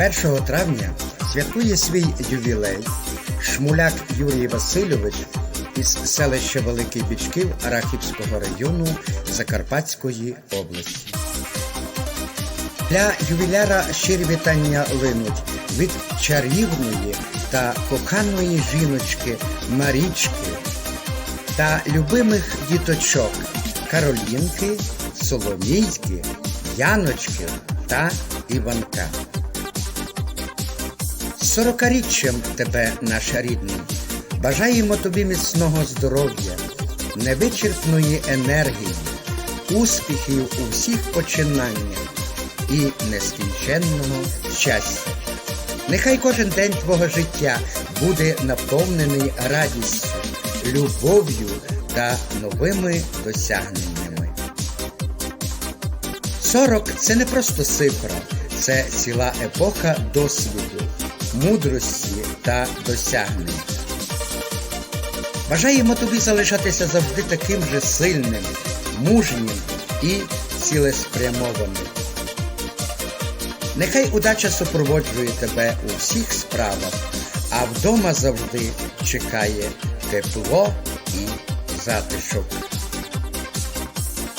1 травня святкує свій ювілей шмуляк Юрій Васильович із селища Великий Бічків Арахівського району Закарпатської області. Для ювіляра щирі вітання линуть від чарівної та коханої жіночки Марічки та любимих діточок Каролінки, Соломійки, Яночки та Іванка. Сорокаріччям тебе, наша рідна, бажаємо тобі міцного здоров'я, невичерпної енергії, успіхів у всіх починаннях і нескінченного щастя. Нехай кожен день твого життя буде наповнений радістю, любов'ю та новими досягненнями. 40 – це не просто цифра, це ціла епоха досвіду, мудрості та досягнень. Бажаємо тобі залишатися завжди таким же сильним, мужнім і цілеспрямованим. Нехай удача супроводжує тебе у всіх справах, а вдома завжди чекає тепло і затишок.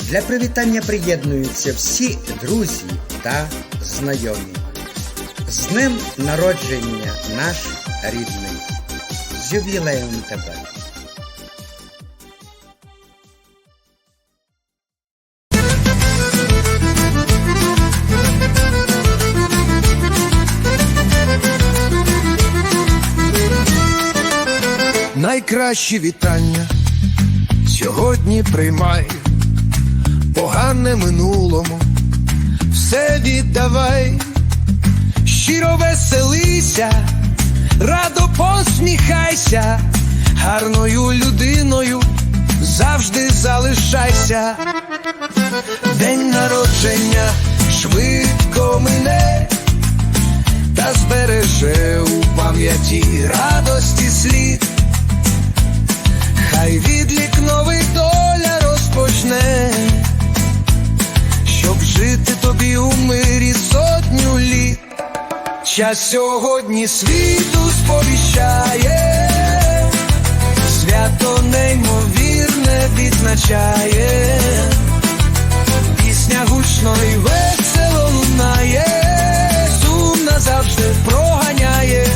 Для привітання приєднуються всі друзі та знайомі. З днем народження наш рідний. З ювілеєм тебе. Найкращі вітання сьогодні приймай, погане минулому, все віддавай, щиро веселися, радо посміхайся, гарною людиною завжди залишайся. День народження швидко мине, та збереже у пам'яті радості слід. Хай відлік новий доля розпочне, щоб жити тобі у мирі сотню літ. Час сьогодні світу сповіщає, свято неймовірне відзначає, пісня гучно і весело лунає, сум назавжди проганяє.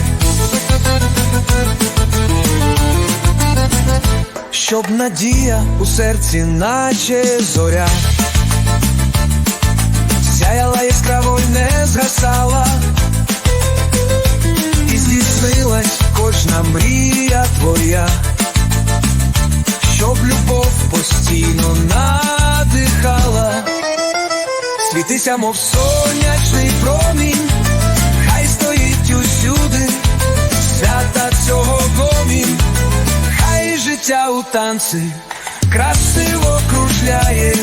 Щоб надія у серці, наче зоря, світися, мов сонячний промінь, хай стоїть усюди, свята цього гомін. Хай життя у танці красиво кружляє,